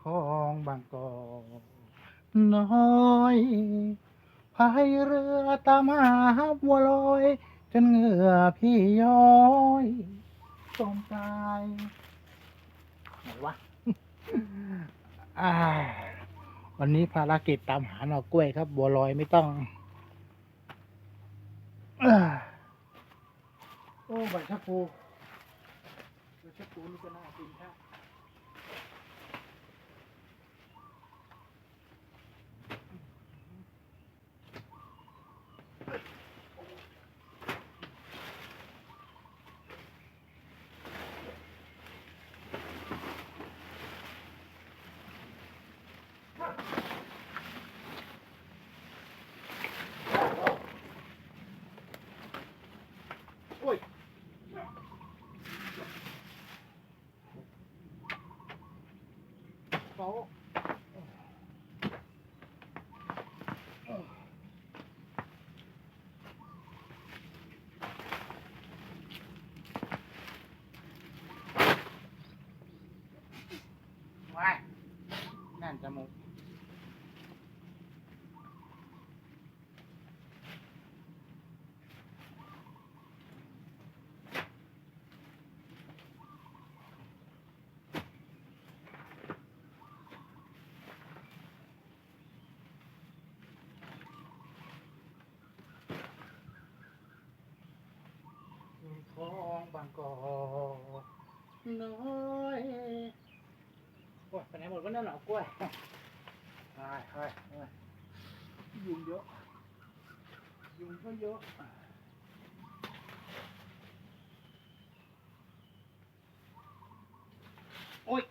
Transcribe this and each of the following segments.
ของบางกอกน้อยพายเรือตามหาบัวลอย จนเหงื่อพี่ย้อยจมตายไหนวะอ่า วันนี้ภารกิจตามหาหน่อกล้วยครับ บัวลอยไม่ต้องอโอ้ใบชะพูใบชะพูนี่ก็น่ากินครับ ว้ายแน่นจมูก ของบาง กอน้อยโอ้ยไปไหนหมดวะเนี่ยหนอกล้วยไปไปไปยุงเยอะยุงก็เยอะโอ้ย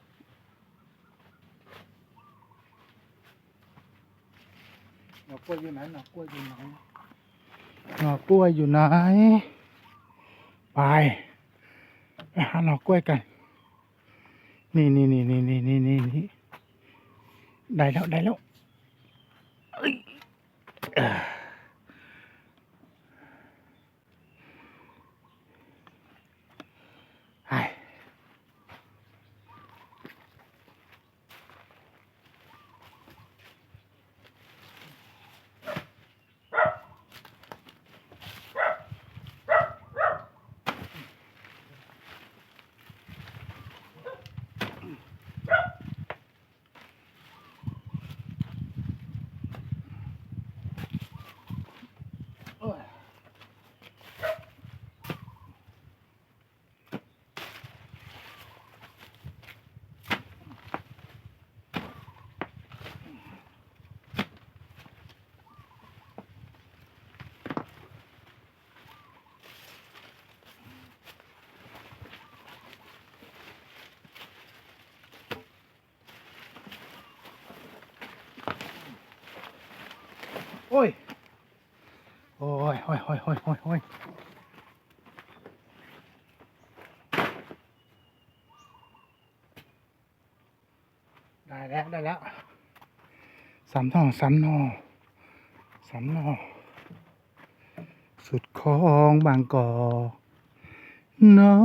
หนอกล้วยอยู่ไหนหนอกล้วยอยู่ไหนหนอกล้วยอยู่ไหน ไป ไปหาหน่อกล้วยกัน นี่นี่นี่นี่นี่นี่นี่นี่ได้แล้วได้แล้ว Ôi. Ôi, ôi, ôi, ôi, ôi, ôi. ได้แล้วได้แล้วสันหอสันหอสันหอสุดของบางกอกน้อ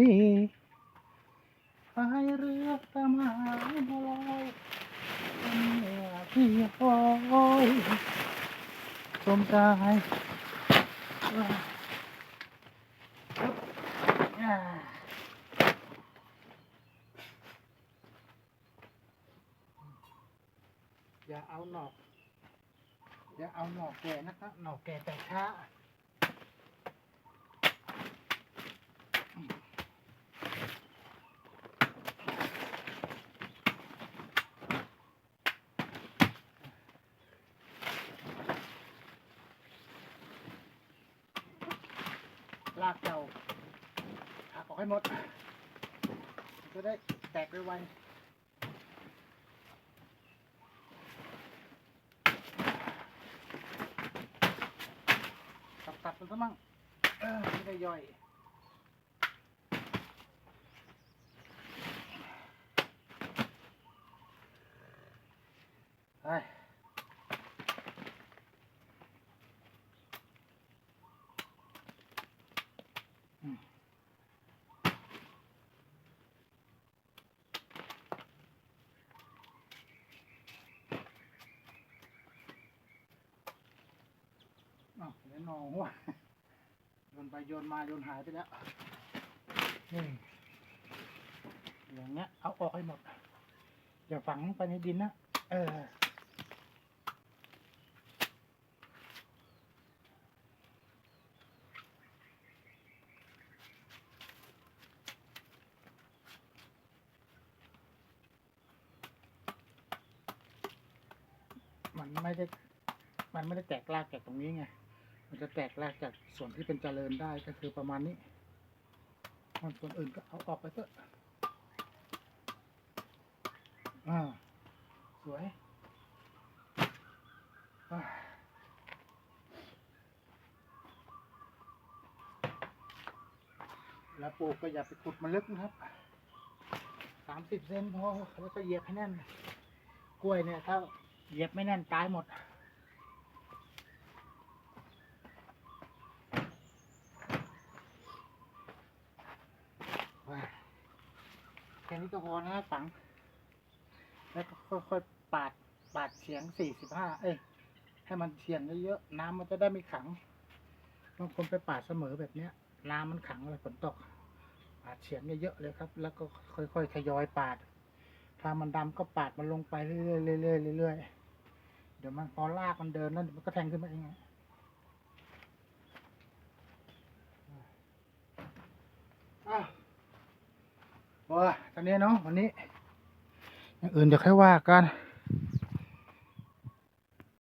ยพายเรือตามหาบัวลอย ที่คอยชมกายอย่าเอาหนอก อย่าเอาหนอกแก่นะครับ หนอกแก่แต่ช้าากเก่าหักออกให้หมด จะได้แตกไวๆตัดตัดๆมันซะมั่งไม่ได้ย่อย อ้าวเดี๋วนองหัวโยนไปโยนมาโยนหายไปแล้วนี่อย่างเงี้ยเอาออกให้หมดอย่าฝังไปในดินนะเออ มันไม่ได้ มันไม่ได้แตกรากจากตรงนี้ไง มันจะแตกรากจากส่วนที่เป็นเจริญได้ก็คือประมาณนี้มันส่วนอื่นก็เอาออกไปเถอะ อ่า สวยอ่าแล้วปลูกก็อย่าไปขุดมันลึกนะครับ สามสิบเซนพอ แล้วก็เหยียบให้แน่น กล้วยเนี่ยถ้า เหยียบไม่แน่นตายหมด แค่นี้ก็พอนะฝัง แล้วก็ค่อยๆปาดปาดเฉียงสี่สิบห้าเอ้ย ให้มันเฉียงเยอะๆน้ำมันจะได้ไม่ขังบางคนไปปาดเสมอแบบเนี้ย น้ำมันขังอะไรฝนตก ปาดเฉียงเยอะๆเลยครับ แล้วก็ค่อยๆทยอยปาดถ้ามันดำก็ปาดมันลงไปเรื่อยๆเรื่อยๆเรื่อยๆ เดี๋ยวมันพอลากมันเดินแล้วมันก็แทงขึ้นมาเองไงอ้าวโอ้ตอนนี้เนาะวันนี้ อย่างอื่นเดี๋ยวค่อยว่ากัน